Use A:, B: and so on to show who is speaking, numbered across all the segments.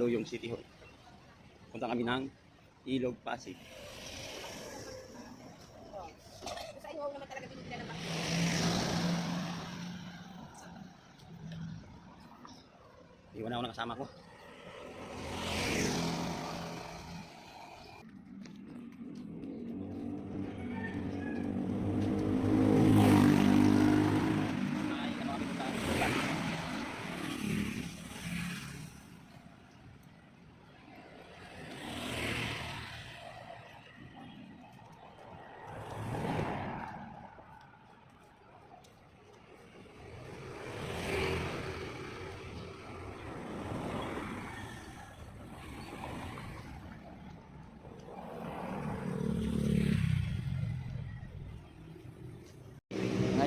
A: Mandaluyong City Hall. Punta kami ng Ilog Pasig.
B: Ng bakit.
A: Iwan ako ng kasama ko. Ay, ano kami punta?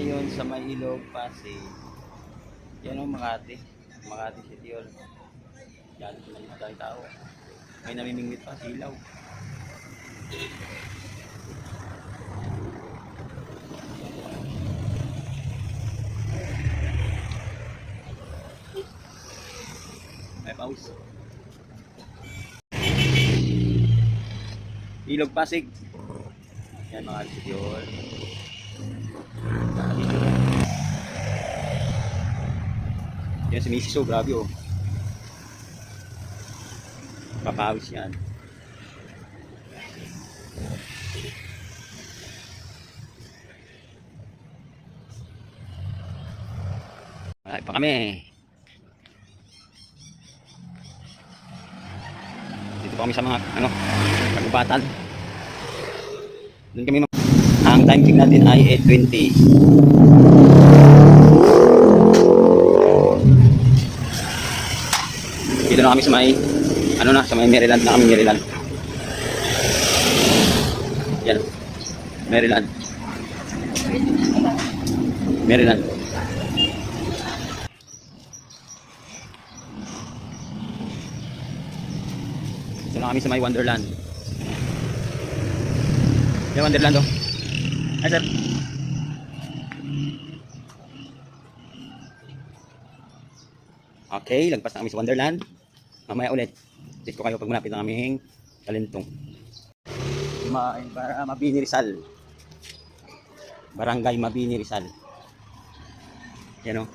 A: Ngayon sa Mailog, Pasig. Yan ang Makati. Makati City Hall. Yan, may tayong tao. May namimingwit pa, silaw. May pause. Ilog Pasig. Yan mga City Hall. Yan si Mrs. Oh, grabe oh. Papawis yan. Ay pa kami. Dito pa kami sa mga ano, kagubatan. Doon kami mag- ang time check natin ay 8.20. na kami sa may ano na, sa may Maryland na kami Maryland. Yan. Maryland. Maryland. Dito na kami sa may Wonderland. Yan Wonderland oh. Ay sir. Okay, lagpas na kami sa Wonderland. Mamaya ulit. Check ko kayo pag malapit na kaming kalintong. Ma para Mabini Rizal. Barangay Mabini Rizal. Yan o.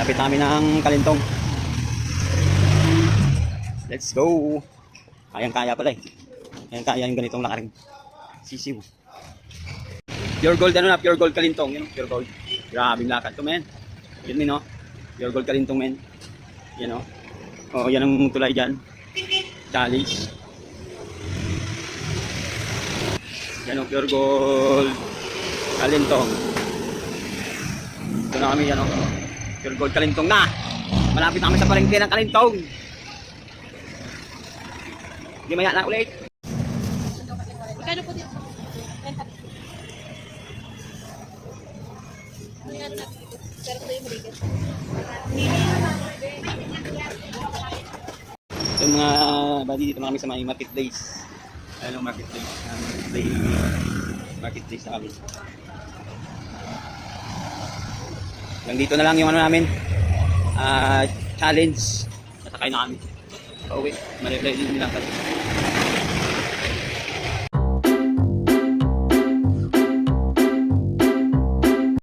A: Lapit namin ng kalintong. Let's go. Kayang-kaya pala eh. Kayang-kaya yung ganitong lakaring sisiw. Pure gold ano na, pure gold kalintong. Yun, pure gold. Grabing lakad to men. Yun min no. Pure gold kalintong men. Yan o. Oo, yan ang tulay dyan. Chalice. Yan o, pure gold. Kalintong. Ito na kami yan o. Pure gold kalintong na. Malapit na kami sa palengke ng kalintong. Hindi maya na ulit.
B: Magkano po dito? Magkano ito yung
A: mga bali dito kami sa mga market days. Ayun ang market days. Ang day market days na kami. Lang dito na lang yung ano namin. Ah, challenge. Nasakay na kami. Pauwi. Malilay din nila kasi.